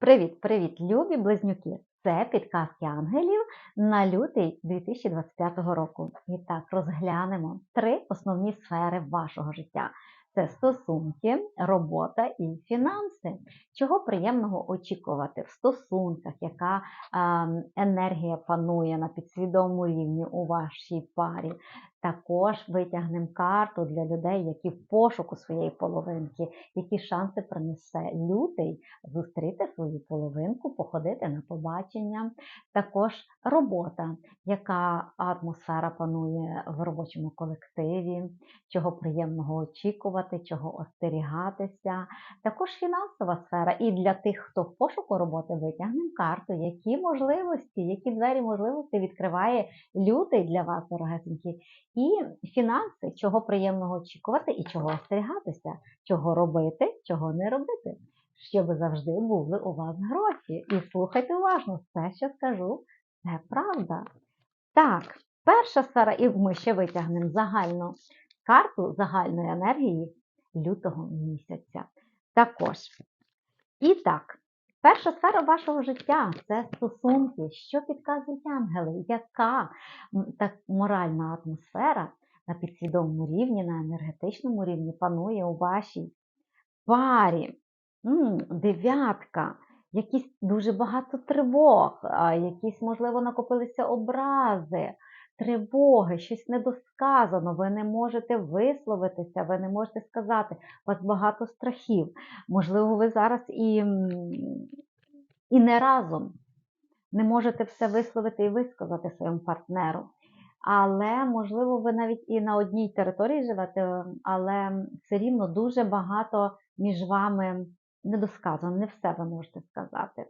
Привіт-привіт, любі близнюки! Це підказки ангелів на лютий 2025 року. І так, розглянемо три основні сфери вашого життя: це стосунки, робота і фінанси. Чого приємного очікувати в стосунках, яка а, енергія панує на підсвідомому рівні у вашій парі. Також витягнемо карту для людей, які в пошуку своєї половинки, які шанси принесе лютий зустріти свою половинку, походити на побачення. Також робота, яка атмосфера панує в робочому колективі, чого приємного очікувати, чого остерігатися. Також фінансова сфера. І для тих, хто в пошуку роботи витягнемо карту, які можливості, які двері можливості відкриває лютий для вас, дорогесенькі. І фінанси, чого приємного очікувати і чого остерігатися, чого робити, чого не робити, щоб завжди були у вас гроші. І слухайте уважно, все, що скажу, це правда. Так, перша сфера, і ми ще витягнемо загальну карту загальної енергії лютого місяця. Також. І так, перша сфера вашого життя це стосунки, що підказують ангели, яка так моральна атмосфера на підсвідомому рівні, на енергетичному рівні панує у вашій парі. Дев'ятка. Якісь дуже багато тривог, якісь, можливо, накопилися образи, тривоги, щось недосказано, ви не можете висловитися, ви не можете сказати, у вас багато страхів. Можливо, ви зараз і, і не разом не можете все висловити і висказати своєму партнеру. Але, можливо, ви навіть і на одній території живете, але все рівно дуже багато між вами недосказано, не все ви можете сказати.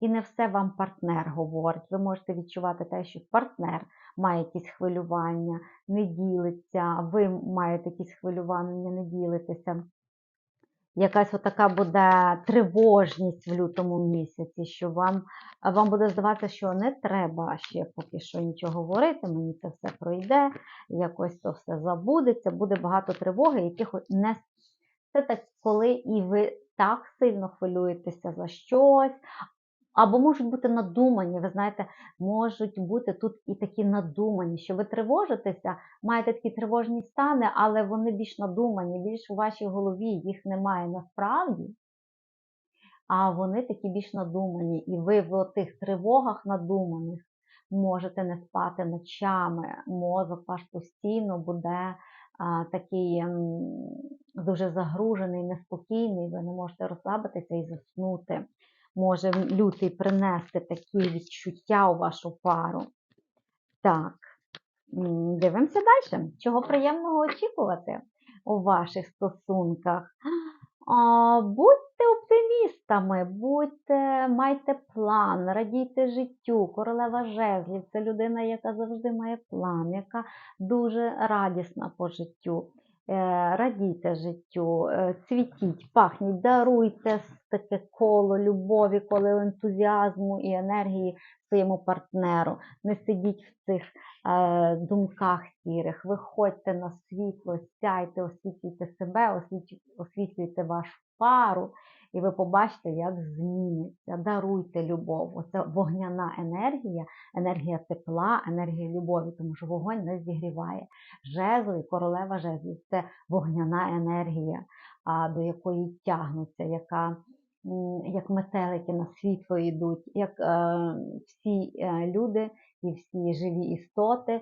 І не все вам партнер говорить. Ви можете відчувати те, що партнер має якісь хвилювання, не ділиться, ви маєте якісь хвилювання, не ділитеся. Якась отака буде тривожність в лютому місяці, що вам вам буде здаватися, що не треба ще поки що нічого говорити, мені це все пройде, якось то все забудеться, буде багато тривоги, яких не це так, коли і ви так сильно хвилюєтеся за щось, або можуть бути надумані, ви знаєте, можуть бути тут і такі надумані, що ви тривожитеся, маєте такі тривожні стани, але вони більш надумані, більш у вашій голові їх немає насправді. А вони такі більш надумані. І ви в тих тривогах надуманих можете не спати ночами. Мозок ваш постійно буде а, такий м, дуже загружений, неспокійний, ви не можете розслабитися і заснути може лютий принести такі відчуття у вашу пару. Так, дивимося далі. Чого приємного очікувати у ваших стосунках? Будьте оптимістами, будьте, майте план, радійте життю. Королева жезлів це людина, яка завжди має план, яка дуже радісна по життю. Е, радійте життю, е, цвітіть, пахніть, даруйте таке коло любові, коло ентузіазму і енергії своєму партнеру. Не сидіть в цих е, думках сірих, виходьте на світло, сяйте, освітлюйте себе, освітлюйте вашу пару. І ви побачите, як зміниться. Даруйте любов. Оце вогняна енергія, енергія тепла, енергія любові, тому що вогонь не зігріває. Жезли, королева жезлів це вогняна енергія, до якої тягнуться, яка як метелики на світло йдуть, як е, всі е, люди і всі живі істоти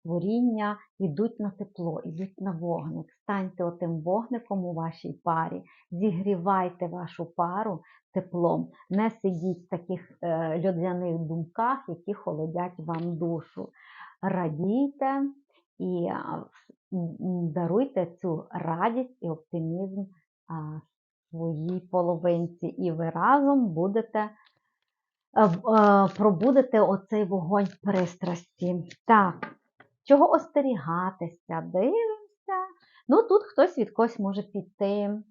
створіння йдуть на тепло, йдуть на вогник. Станьте отим вогником у вашій парі, зігрівайте вашу пару теплом, не сидіть в таких е, льодяних думках, які холодять вам душу. Радійте і даруйте цю радість і оптимізм своїй половинці, і ви разом будете. Е, е, пробудете оцей вогонь пристрасті. Так, чого остерігатися, дивимося. Ну, тут хтось від когось може піти.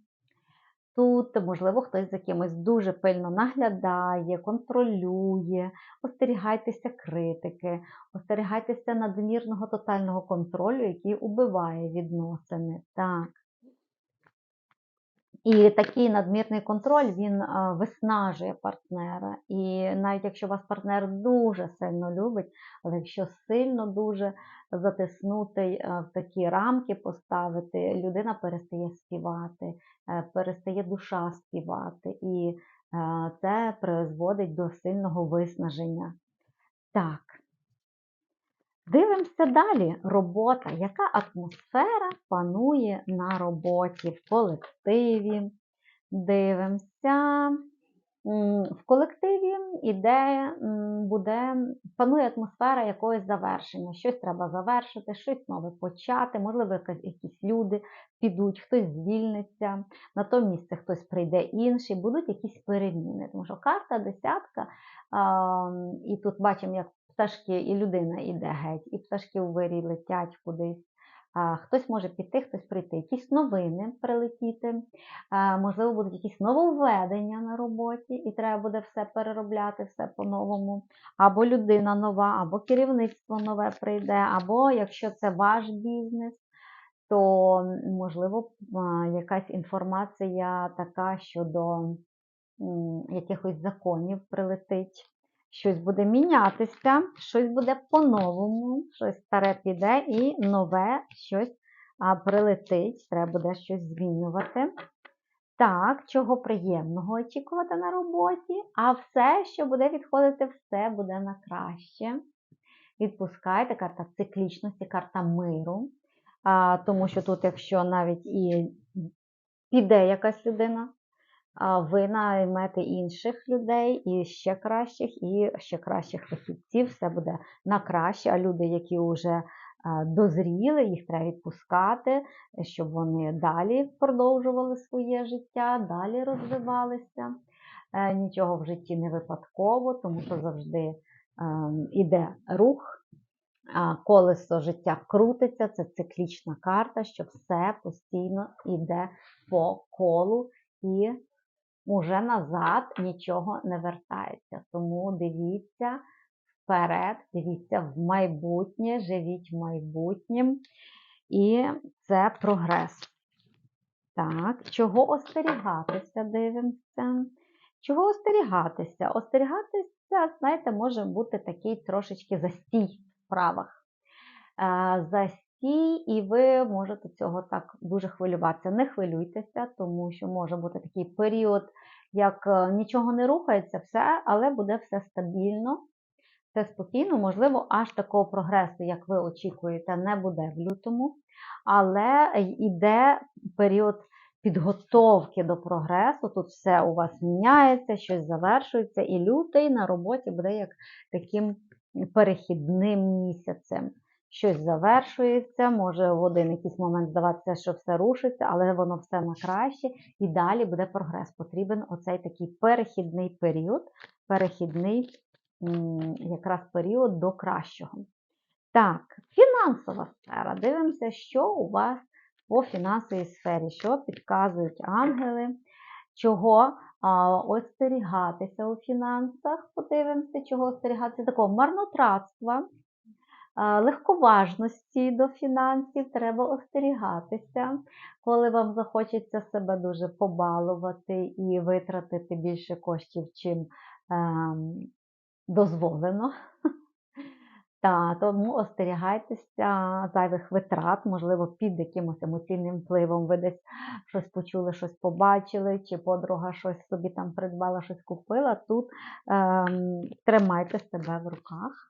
Тут, можливо, хтось за кимось дуже пильно наглядає, контролює, остерігайтеся критики, остерігайтеся надмірного тотального контролю, який убиває відносини. Так. І такий надмірний контроль він виснажує партнера. І навіть якщо вас партнер дуже сильно любить, але якщо сильно дуже затиснутий е, в такі рамки поставити, людина перестає співати, е, перестає душа співати, і е, це призводить до сильного виснаження. Так. Дивимося далі. Робота. Яка атмосфера панує на роботі, в колективі? Дивимося. В колективі іде, буде, панує атмосфера якогось завершення. Щось треба завершити, щось нове почати. Можливо, якісь люди підуть, хтось звільниться, на то місце хтось прийде інший, будуть якісь переміни. Тому що карта десятка, і тут бачимо, як пташки і людина іде геть, і пташки у вирій летять кудись. Хтось може піти, хтось прийти. Якісь новини прилетіти, можливо, будуть якісь нововведення на роботі, і треба буде все переробляти, все по-новому. Або людина нова, або керівництво нове прийде, або якщо це ваш бізнес, то можливо якась інформація така щодо якихось законів прилетить. Щось буде мінятися, щось буде по-новому, щось старе піде і нове щось прилетить, треба буде щось змінювати. Так, чого приємного очікувати на роботі, а все, що буде відходити, все буде на краще. Відпускайте карта циклічності, карта миру. А, тому що тут, якщо навіть і піде якась людина, ви наймете інших людей, і ще кращих, і ще кращих фахівців, все буде на краще. А люди, які вже дозріли, їх треба відпускати, щоб вони далі продовжували своє життя, далі розвивалися. Е, Нічого в житті не випадково, тому що завжди ем, іде рух. Колесо життя крутиться, це циклічна карта, що все постійно йде по колу і уже назад нічого не вертається. Тому дивіться вперед, дивіться в майбутнє, живіть майбутнім. І це прогрес. Так, чого остерігатися, дивимося. Чого остерігатися? Остерігатися, знаєте, може бути такий трошечки застій в справах. Е, Застій, і ви можете цього так дуже хвилюватися. Не хвилюйтеся, тому що може бути такий період, як е, нічого не рухається, все, але буде все стабільно, все спокійно. Можливо, аж такого прогресу, як ви очікуєте, не буде в лютому, але йде період підготовки до прогресу. Тут все у вас міняється, щось завершується, і лютий на роботі буде як таким перехідним місяцем. Щось завершується, може в один якийсь момент здаватися, що все рушиться, але воно все на краще, і далі буде прогрес. Потрібен оцей такий перехідний період, перехідний якраз період до кращого. Так, фінансова сфера. Дивимося, що у вас по фінансовій сфері, що підказують ангели, чого а, остерігатися у фінансах. Подивимося, чого остерігатися такого марнотратства. Легковажності до фінансів треба остерігатися, коли вам захочеться себе дуже побалувати і витратити більше коштів, чим ем, дозволено. Та, тому остерігайтеся зайвих витрат, можливо, під якимось емоційним впливом ви десь щось почули, щось побачили, чи подруга щось собі там придбала, щось купила. Тут ем, тримайте себе в руках.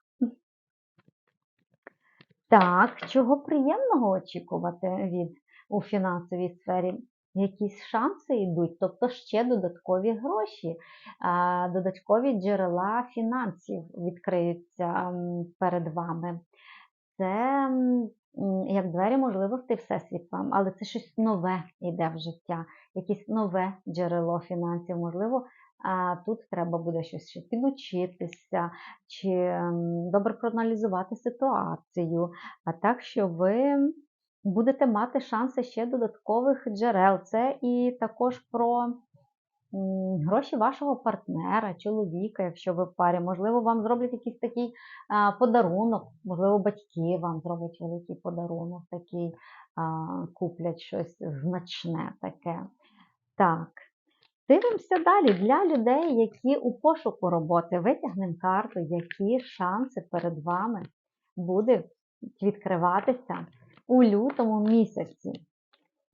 Так, чого приємного очікувати від у фінансовій сфері? Якісь шанси йдуть, тобто ще додаткові гроші, додаткові джерела фінансів відкриються перед вами. Це м, м, як двері можливостей всесвіт вам, але це щось нове йде в життя, якесь нове джерело фінансів. Можливо, тут треба буде щось ще підучитися, чи добре проаналізувати ситуацію, а так, що ви будете мати шанси ще додаткових джерел. Це і також про гроші вашого партнера, чоловіка, якщо ви в парі. Можливо, вам зроблять якийсь такий подарунок, можливо, батьки вам зроблять великий подарунок, такий куплять щось значне таке. Так. Дивимося далі для людей, які у пошуку роботи. Витягнемо карту, які шанси перед вами буде відкриватися у лютому місяці.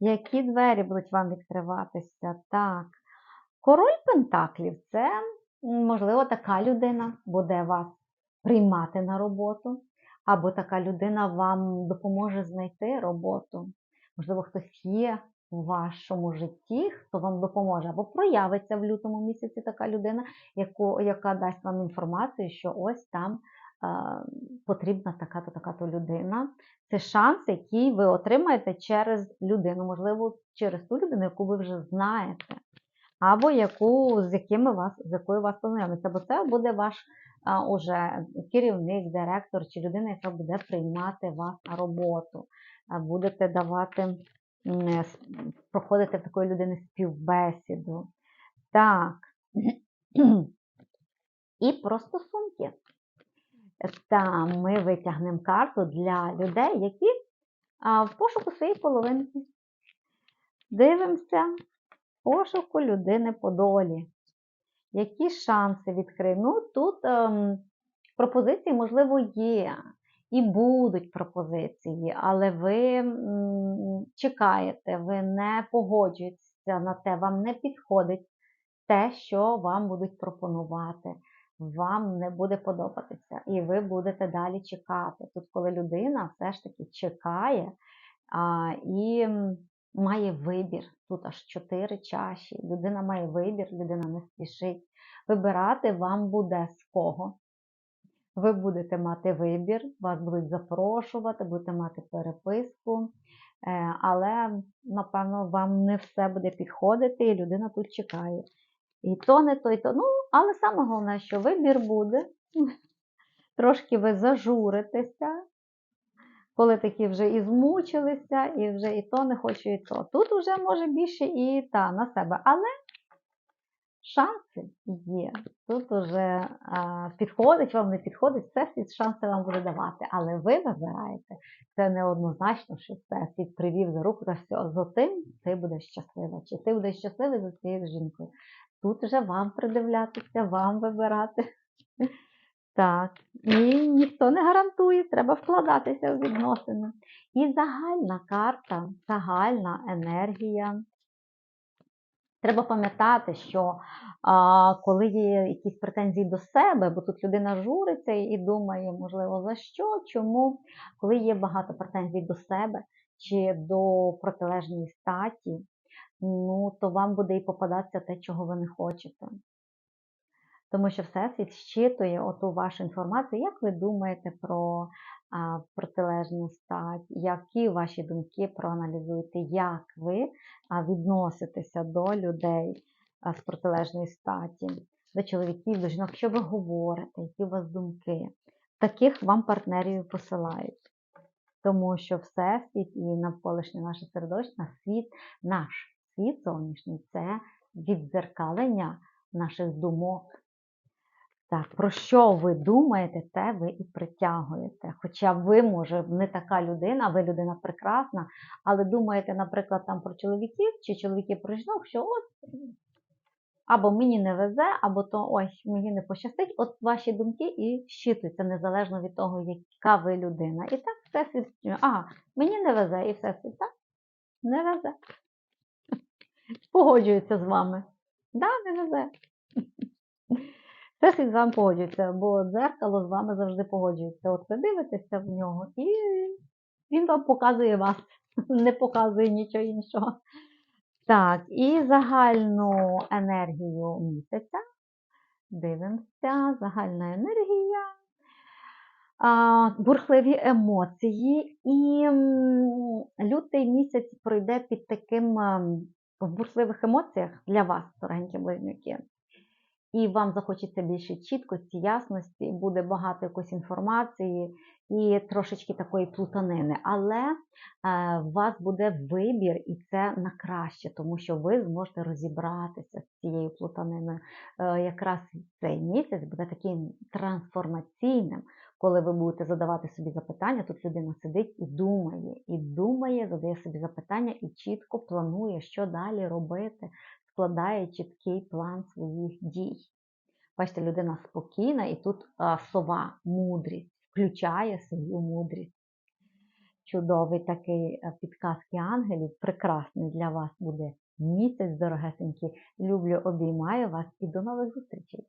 Які двері будуть вам відкриватися? Так. Король Пентаклів це, можливо, така людина буде вас приймати на роботу, або така людина вам допоможе знайти роботу. Можливо, хтось є у вашому житті, хто вам допоможе, або проявиться в лютому місяці така людина, яку, яка дасть вам інформацію, що ось там е, потрібна така-то така-то людина. Це шанс, який ви отримаєте через людину, можливо, через ту людину, яку ви вже знаєте, або яку, з якими вас, з якою вас познайомиться, бо це буде ваш а, уже керівник, директор чи людина, яка буде приймати вас на роботу. Будете давати проходити в такої людини співбесіду. Так. І про стосунки. Та ми витягнемо карту для людей, які в пошуку своєї половинки. Дивимося пошуку людини по долі. Які шанси відкрити? Ну, тут ем, пропозиції, можливо, є і будуть пропозиції, але ви чекаєте, ви не погоджуєтеся на те, вам не підходить те, що вам будуть пропонувати. Вам не буде подобатися, і ви будете далі чекати. Тут, коли людина все ж таки чекає а, і має вибір, тут аж чотири чаші. Людина має вибір, людина не спішить. Вибирати вам буде з кого. Ви будете мати вибір, вас будуть запрошувати, будете мати переписку, е, але, напевно, вам не все буде підходити, і людина тут чекає. І то не то, і то. Ну, але саме головне, що вибір буде. Трошки ви зажуритеся, коли такі вже і змучилися, і вже і то не хочу, і то. Тут вже може більше і та на себе. Але шанси є. Тут уже підходить, вам не підходить, всесвіт шанси вам буде давати. Але ви вибираєте, це неоднозначно, що всесвіт привів за руку та все, за тим ти будеш щаслива. Чи ти будеш щасливий за цією жінкою? Тут вже вам придивлятися, вам вибирати. Так, і ніхто не гарантує, треба вкладатися в відносини. І загальна карта, загальна енергія Треба пам'ятати, що а, коли є якісь претензії до себе, бо тут людина журиться і думає, можливо, за що, чому, коли є багато претензій до себе чи до протилежної статі, ну, то вам буде і попадатися те, чого ви не хочете. Тому що Всесвіт щитує оту вашу інформацію, як ви думаєте про протилежну стать, які ваші думки проаналізуйте, як ви відноситеся до людей з протилежної статі, до чоловіків, до жінок, що ви говорите, які у вас думки. Таких вам партнерів посилають. Тому що Всесвіт і навколишнє наше середовище, світ, наш світ зовнішній це віддзеркалення наших думок. Так, про що ви думаєте, те ви і притягуєте. Хоча ви, може, не така людина, ви людина прекрасна, але думаєте, наприклад, там про чоловіків чи чоловіки про жінок, що от або мені не везе, або то ось мені не пощастить. От ваші думки і щитуються незалежно від того, яка ви людина. І так все світ, а, мені не везе, і все світ, так? Не везе. Погоджується з вами. Да, не везе. З вами погоджується, бо дзеркало з вами завжди погоджується. От ви дивитеся в нього, і він вам показує вас, не показує нічого іншого. Так, і загальну енергію місяця. Дивимося, загальна енергія, бурхливі емоції. І лютий місяць пройде під таким в бурхливих емоціях для вас, дорогенькі близнюки. І вам захочеться більше чіткості, ясності, буде багато якоїсь інформації і трошечки такої плутанини. Але е, у вас буде вибір, і це на краще, тому що ви зможете розібратися з цією плутаниною. Е, якраз цей місяць буде таким трансформаційним, коли ви будете задавати собі запитання. Тут людина сидить і думає, і думає, задає собі запитання і чітко планує, що далі робити, складає чіткий план своїх дій. Бачите, людина спокійна, і тут а, сова, мудрість, включає свою мудрість. Чудовий такий е, підказки ангелів, прекрасний для вас буде місяць, дорогесенькі. Люблю, обіймаю вас і до нових зустрічей!